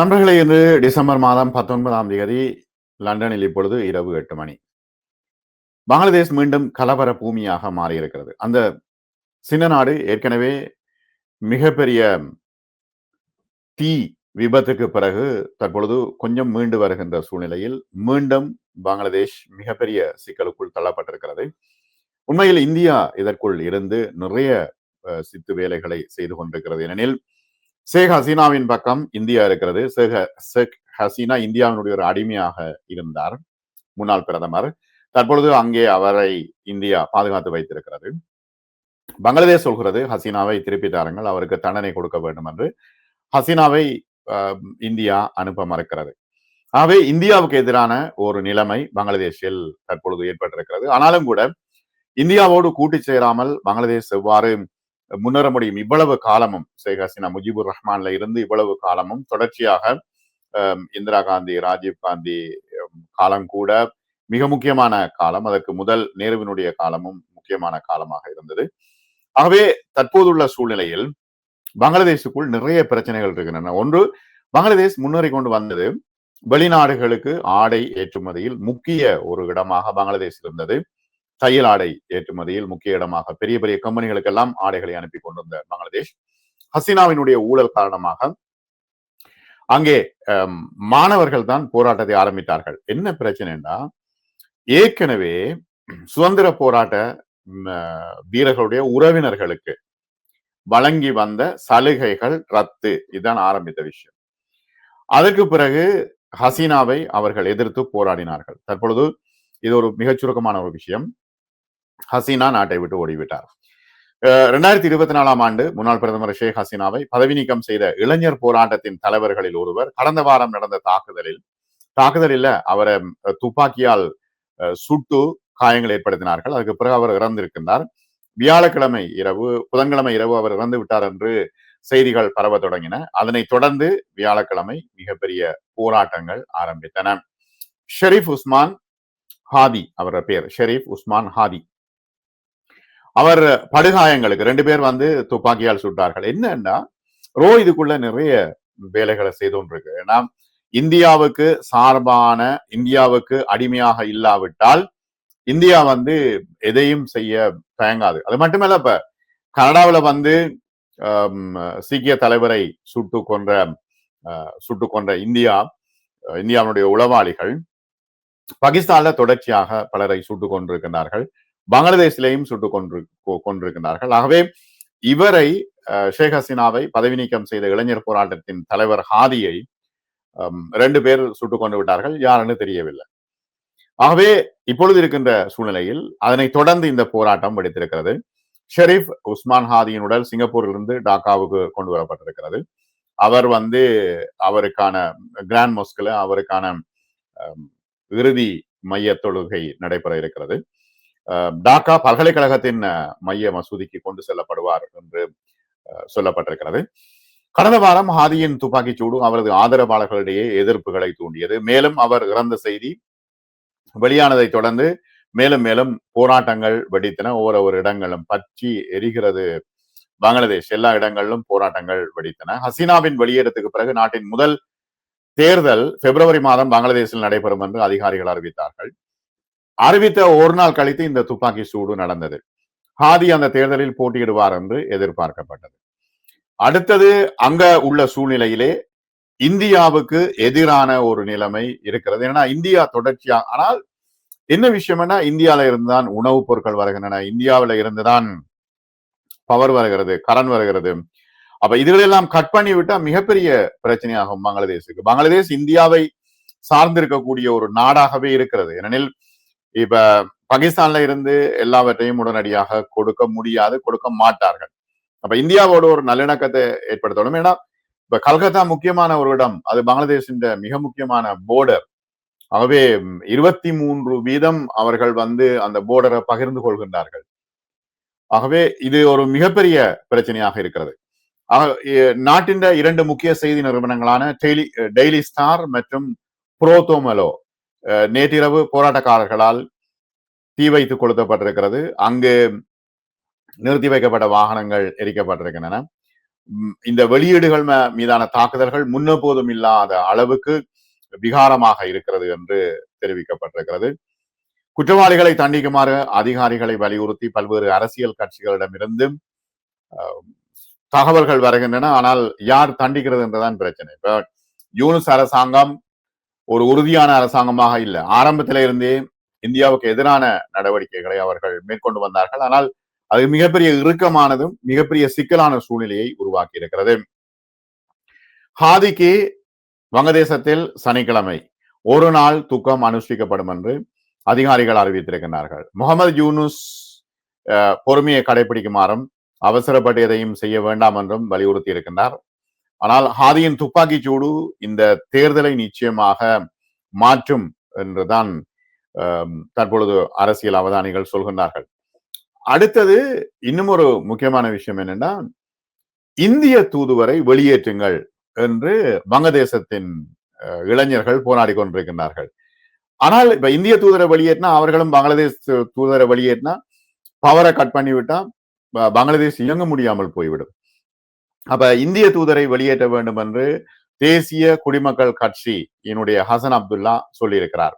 நண்பர்களே இன்று டிசம்பர் மாதம் பத்தொன்பதாம் தேதி லண்டனில் இப்பொழுது இரவு எட்டு மணி. பங்களாதேஷ் மீண்டும் கலவர பூமியாக மாறியிருக்கிறது. அந்த சின்ன நாடு ஏற்கனவே மிகப்பெரிய தீ விபத்துக்கு பிறகு தற்பொழுது கொஞ்சம் மீண்டு வருகின்ற சூழ்நிலையில் மீண்டும் பங்களாதேஷ் மிகப்பெரிய சிக்கலுக்குள் தள்ளப்பட்டிருக்கிறது. உண்மையில் இந்தியா இதற்குள் இருந்து நிறைய சித்து வேலைகளை செய்து கொண்டிருக்கிறது. ஏனெனில் ஷேக் ஹசீனாவின் பக்கம் இந்தியா இருக்கிறது. ஷேக் ஷேக் ஹசீனா இந்தியாவினுடைய ஒரு அடிமையாக இருந்தார். முன்னாள் பிரதமர். தற்பொழுது அங்கே அவரை இந்தியா பாதுகாத்து வைத்திருக்கிறது. பங்களாதேஷ் சொல்கிறது ஹசீனாவை திருப்பி தாருங்கள் அவருக்கு தண்டனை கொடுக்க வேண்டும் என்று. ஹசீனாவை அஹ், இந்தியா அனுப்ப மறுக்கிறது. ஆகவே இந்தியாவுக்கு எதிரான ஒரு நிலைமை பங்களாதேஷில் தற்பொழுது ஏற்பட்டிருக்கிறது. ஆனாலும் கூட இந்தியாவோடு கூட்டி சேராமல் பங்களாதேஷ் எவ்வாறு முன்னேற முடியும். இவ்வளவு காலமும் ஷேக் ஹசீனா முஜிபுர் ரஹ்மான்ல இருந்து இவ்வளவு காலமும் தொடர்ச்சியாக இந்திரா காந்தி ராஜீவ் காந்தி காலம் கூட மிக முக்கியமான காலம். அதற்கு முதல் நேருவினுடைய காலமும் முக்கியமான காலமாக இருந்தது. ஆகவே தற்போதுள்ள சூழ்நிலையில் பங்களாதேஷுக்குள் நிறைய பிரச்சனைகள் இருக்கின்றன. ஒன்று பங்களாதேஷ் முன்னேறி கொண்டு வந்தது வெளிநாடுகளுக்கு ஆடை ஏற்றுமதியில் முக்கிய ஒரு இடமாக பங்களாதேஷ் இருந்தது. தையல் ஆடை ஏற்றுமதியில் முக்கிய இடமாக பெரிய பெரிய கம்பெனிகளுக்கெல்லாம் ஆடைகளை அனுப்பி கொண்டிருந்த பங்களாதேஷ் ஹசீனாவினுடைய ஊழல் காரணமாக அங்கே மாணவர்கள் தான் போராட்டத்தை ஆரம்பித்தார்கள். என்ன பிரச்சனைன்னா ஏற்கனவே சுதந்திர போராட்ட வீரர்களுடைய உறவினர்களுக்கு வழங்கி வந்த சலுகைகள் ரத்து. இதுதான் ஆரம்பித்த விஷயம். அதற்கு பிறகு ஹசீனாவை அவர்கள் எதிர்த்து போராடினார்கள். தற்பொழுது இது ஒரு மிகச் சுருக்கமான ஒரு விஷயம். ஹசீனா நாட்டை விட்டு ஓடிவிட்டார். இரண்டாயிரத்தி ரெண்டாயிரத்தி இருபத்தி நாலாம் ஆண்டு முன்னாள் பிரதமர் ஷேக் ஹசீனாவை பதவி நீக்கம் செய்த இளைஞர் போராட்டத்தின் தலைவர்களில் ஒருவர் கடந்த வாரம் நடந்த தாக்குதலில் தாக்குதலில் அவரை துப்பாக்கியால் சுட்டு காயங்கள் ஏற்படுத்தினார்கள். அதுக்கு பிறகு அவர் இறந்திருக்கின்றார். வியாழக்கிழமை இரவு புதன்கிழமை இரவு அவர் இறந்து விட்டார் என்று செய்திகள் பரவ தொடங்கின. அதனைத் தொடர்ந்து வியாழக்கிழமை மிகப்பெரிய போராட்டங்கள் ஆரம்பித்தன. ஷெரீப் உஸ்மான் ஹாதி அவரோட பேர் ஷெரீப் உஸ்மான் ஹாதி. அவர் படுகாயங்களுக்கு ரெண்டு பேர் வந்து துப்பாக்கியால் சுட்டார்கள். என்னன்னா ரோ இதுக்குள்ள நிறைய வேலைகளை செய்து கொண்டிருக்கு ஏன்னா இந்தியாவுக்கு சார்பான இந்தியாவுக்கு அடிமையாக இல்லாவிட்டால் இந்தியா வந்து எதையும் செய்ய தயங்காது. அது மட்டுமல்ல இப்ப கனடாவுல வந்து சீக்கிய தலைவரை சுட்டு கொன்ற அஹ், சுட்டு கொன்ற இந்தியா அஹ், இந்தியாவுடைய உளவாளிகள் பாகிஸ்தான்ல தொடர்ச்சியாக பலரை சுட்டுக் கொண்டிருக்கின்றார்கள். பங்களாதேஷிலேயும் சுட்டுக் கொன்று கொ- கொண்டிருக்கின்றார்கள் ஆகவே இவரை அஹ், ஷேக் ஹசீனாவை பதவி நீக்கம் செய்த இளைஞர் போராட்டத்தின் தலைவர் ஹாதியை ரெண்டு பேர் சுட்டுக் கொண்டு விட்டார்கள். யாருன்னு தெரியவில்லை. ஆகவே இப்பொழுது இருக்கின்ற சூழ்நிலையில் அதனை தொடர்ந்து இந்த போராட்டம் வெடித்திருக்கிறது. ஷெரீப் உஸ்மான் ஹாதியின் உடல் சிங்கப்பூரிலிருந்து டாக்காவுக்கு கொண்டு வரப்பட்டிருக்கிறது. அவர் வந்து அவருக்கான கிராண்ட் மொஸ்கில் அவருக்கான இறுதி மைய தொழுகை நடைபெற இருக்கிறது. டாக்கா பல்கலைக்கழகத்தின் மைய மசூதிக்கு கொண்டு செல்லப்படுவார் என்று சொல்லப்பட்டிருக்கிறது. கடந்த வாரம் ஹாதியின் துப்பாக்கிச் சூடு அவரது ஆதரவாளர்களிடையே எதிர்ப்புகளை தூண்டியது. மேலும் அவர் இறந்த செய்தி வெளியானதை தொடர்ந்து மேலும் மேலும் போராட்டங்கள் வெடித்தன. ஒவ்வொரு இடங்களும் பற்றி எரிகிறது. பங்களாதேஷ் எல்லா இடங்களிலும் போராட்டங்கள் வெடித்தன. ஹசீனாவின் வெளியேறத்துக்கு பிறகு நாட்டின் முதல் தேர்தல் பிப்ரவரி மாதம் பங்களாதேஷில் நடைபெறும் என்று அதிகாரிகள் அறிவித்தார்கள். அறிவித்த ஒரு நாள் கழித்து இந்த துப்பாக்கி சூடு நடந்தது. ஹாதி அந்த தேர்தலில் போட்டியிடுவார் என்று எதிர்பார்க்கப்பட்டது. அடுத்தது அங்க உள்ள சூழ்நிலையிலே இந்தியாவுக்கு எதிரான ஒரு நிலைமை இருக்கிறது. ஏன்னா இந்தியா தொடர்ச்சியா ஆனால் என்ன விஷயம்னா இந்தியாவில இருந்துதான் உணவுப் பொருட்கள் வருகின்றன. இந்தியாவில இருந்துதான் பவர் வருகிறது கரண்ட் வருகிறது. அப்ப இதுகளெல்லாம் கட் பண்ணி விட்டா மிகப்பெரிய பிரச்சனையாகும் பங்களாதேஷுக்கு. பங்களாதேஷ் இந்தியாவை சார்ந்திருக்கக்கூடிய ஒரு நாடாகவே இருக்கிறது. ஏனெனில் இப்ப பாகிஸ்தான்ல இருந்து எல்லாவற்றையும் உடனடியாக கொடுக்க முடியாது கொடுக்க மாட்டார்கள். அப்ப இந்தியாவோட ஒரு நல்லிணக்கத்தை ஏற்படுத்தணும். ஏன்னா இப்ப கல்கத்தா முக்கியமான ஒரு இடம். அது பங்களாதேஷின் மிக முக்கியமான போர்டர் ஆகவே இருபத்தி மூன்று வீதம் அவர்கள் வந்து அந்த போர்டரை பகிர்ந்து கொள்கின்றார்கள். ஆகவே இது ஒரு மிகப்பெரிய பிரச்சனையாக இருக்கிறது. ஆக, நாட்டின் இரண்டு முக்கிய செய்தி நிறுவனங்களான டெய்லி டெய்லி ஸ்டார் மற்றும் புரோதோமலோ நேற்றிரவு போராட்டக்காரர்களால் தீ வைத்து கொளுத்தப்பட்டிருக்கிறது. அங்கு நிறுத்தி வைக்கப்பட்ட வாகனங்கள் எரிக்கப்பட்டிருக்கின்றன. இந்த வெளியீடுகள் மீதான தாக்குதல்கள் முன்னபோதும் இல்லாத அளவுக்கு விகாரமாக இருக்கிறது என்று தெரிவிக்கப்பட்டிருக்கிறது. குற்றவாளிகளை தண்டிக்குமாறு அதிகாரிகளை வலியுறுத்தி பல்வேறு அரசியல் கட்சிகளிடமிருந்து அஹ், தகவல்கள் வருகின்றன. ஆனால் யார் தண்டிக்கிறது என்றுதான் பிரச்சனை. இப்ப யூனுஸ் அரசாங்கம் ஒரு உறுதியான அரசாங்கமாக இல்லை. ஆரம்பத்தில இருந்தே இந்தியாவுக்கு எதிரான நடவடிக்கைகளை அவர்கள் மேற்கொண்டு வந்தார்கள். ஆனால் அது மிகப்பெரிய இறுக்கமானதும் மிகப்பெரிய சிக்கலான சூழ்நிலையை உருவாக்கி இருக்கிறது ஹாதிக்கு வங்கதேசத்தில் சனிக்கிழமை ஒரு நாள் துக்கம் அனுஷ்டிக்கப்படும் என்று அதிகாரிகள் அறிவித்திருக்கிறார்கள் முகமது யூனுஸ் பொறுமையை கடைபிடிக்குமாறும் அவசரப்பட்டு எதையும் செய்ய வேண்டாம் என்றும் வலியுறுத்தி இருக்கின்றார் ஆனால் ஹாதியின் துப்பாக்கி சூடு இந்த தேர்தலை நிச்சயமாக மாற்றும் என்றுதான் தற்பொழுது அரசியல் அவதானிகள் சொல்கின்றார்கள். அடுத்தது இன்னும் ஒரு முக்கியமான விஷயம் என்னன்னா இந்திய தூதுவரை வெளியேற்றுங்கள் என்று வங்கதேசத்தின் அஹ், இளைஞர்கள் போராடி கொண்டிருக்கின்றார்கள். ஆனால் இப்ப இந்திய தூதரை வெளியேற்றினா அவர்களும் பங்களாதேஷ் தூதரை வெளியேற்றினா பவரை கட் பண்ணிவிட்டா பங்களாதேஷ் இயங்க முடியாமல் போய்விடும். அப்ப இந்திய தூதரை வெளியேற்ற வேண்டும் என்று தேசிய குடிமக்கள் கட்சியினுடைய ஹசன் அப்துல்லா சொல்லியிருக்கிறார்.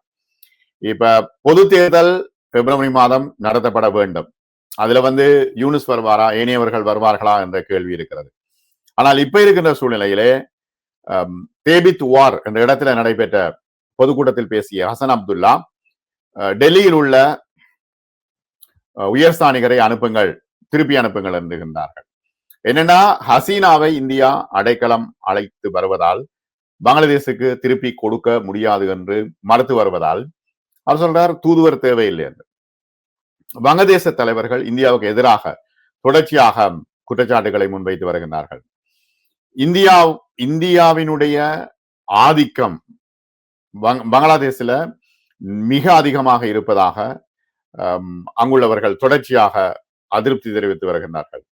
இப்ப பொது தேர்தல் பிப்ரவரி மாதம் நடத்தப்பட வேண்டும். அதுல வந்து யூனிஸ் வருவாரா ஏனையவர்கள் வருவார்களா என்ற கேள்வி இருக்கிறது. ஆனால் இப்ப இருக்கின்ற சூழ்நிலையிலே தேபித் வார் என்ற இடத்துல நடைபெற்ற பொதுக்கூட்டத்தில் பேசிய ஹசன் அப்துல்லா டெல்லியில் உள்ள உயர் உயர்ஸ்தானிகரை அனுப்புங்கள் திருப்பி அனுப்புங்கள் என்கின்றார்கள் என்னன்னா ஹசீனாவை இந்தியா அடைக்கலம் அழைத்து வருவதால் பங்களாதேசுக்கு திருப்பி கொடுக்க முடியாது என்று மறுத்து வருவதால் அவர் சொல்றார் தூதுவர் தேவையில்லை என்று. வங்கதேச தலைவர்கள் இந்தியாவுக்கு எதிராக தொடர்ச்சியாக குற்றச்சாட்டுகளை முன்வைத்து வருகின்றார்கள். இந்தியா இந்தியாவினுடைய ஆதிக்கம் பங்- பங்களாதேஷ்ல மிக அதிகமாக இருப்பதாக அங்குள்ளவர்கள் தொடர்ச்சியாக அதிருப்தி தெரிவித்து வருகின்றார்கள்.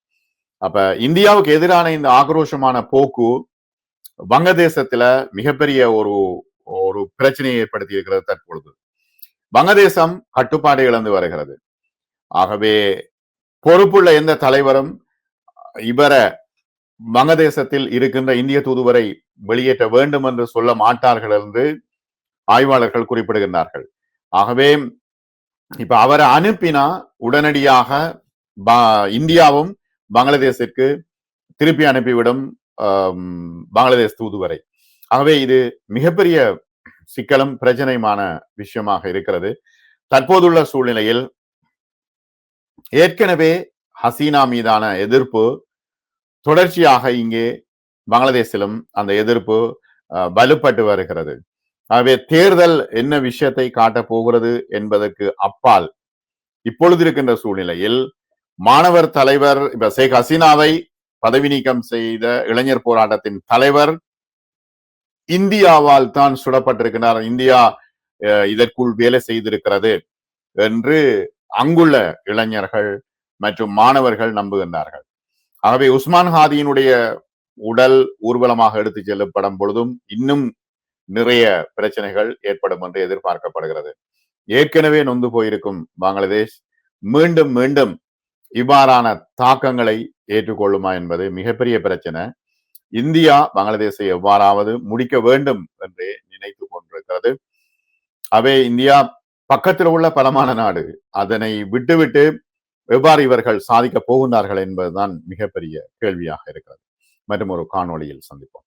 அப்ப இந்தியாவுக்கு எதிரான இந்த ஆக்ரோஷமான போக்கு வங்கதேசத்துல மிகப்பெரிய ஒரு ஒரு பிரச்சனையை ஏற்படுத்தி இருக்கிறது தற்பொழுது. வங்கதேசம் கட்டுப்பாடு இழந்து வருகிறது. ஆகவே பொறுப்புள்ள எந்த தலைவரும் இவர வங்கதேசத்தில் இருக்கின்ற இந்திய தூதுவரை வெளியேற்ற வேண்டும் என்று சொல்ல மாட்டார்கள் என்று ஆய்வாளர்கள் குறிப்பிடுகின்றார்கள். ஆகவே இப்ப அவரை அனுப்பினா உடனடியாக இந்தியாவும் பங்களாதேஷிற்கு திருப்பி அனுப்பிவிடும் பங்களாதேஷ் தூதுவரை ஆகவே இது மிகப்பெரிய சிக்கலும் பிரச்சனையுமான விஷயமாக இருக்கிறது. தற்போதுள்ள சூழ்நிலையில் ஏற்கனவே ஹசீனா மீதான எதிர்ப்பு தொடர்ச்சியாக இங்கே பங்களாதேஷிலும் அந்த எதிர்ப்பு அஹ், வலுப்பட்டு வருகிறது. ஆகவே தேர்தல் என்ன விஷயத்தை காட்டப் போகிறது என்பதற்கு அப்பால் இப்பொழுது இருக்கின்ற சூழ்நிலையில் மாணவர் தலைவர் இப்ப ஷேக் ஹசீனாவை பதவி நீக்கம் செய்த இளைஞர் போராட்டத்தின் தலைவர் இந்தியாவால் தான் சுடப்பட்டிருக்கிறார். இந்தியா அஹ், இதற்குள் வேலை செய்திருக்கிறது என்று அங்குள்ள இளைஞர்கள் மற்றும் மாணவர்கள் நம்புகின்றார்கள். ஆகவே உஸ்மான் ஹாதியினுடைய உடல் ஊர்வலமாக எடுத்துச் செல்லப்படும் பொழுதும் இன்னும் நிறைய பிரச்சனைகள் ஏற்படும் என்று எதிர்பார்க்கப்படுகிறது. ஏற்கனவே நொந்து போயிருக்கும் பங்களாதேஷ். மீண்டும் மீண்டும் இவ்வாறான தாக்கங்களை ஏற்றுக்கொள்ளுமா என்பது மிகப்பெரிய பிரச்சனை. இந்தியா பங்களாதேஷை எவ்வாறாவது முடிக்க வேண்டும் என்று நினைத்து கொண்டிருக்கிறது. அவை இந்தியா பக்கத்தில் உள்ள பலமான நாடு. அதனை விட்டுவிட்டு எவ்வாறு இவர்கள் சாதிக்க போகின்றார்கள் என்பதுதான் மிகப்பெரிய கேள்வியாக இருக்கிறது. மற்றும் ஒரு காணொளியில் சந்திப்போம்.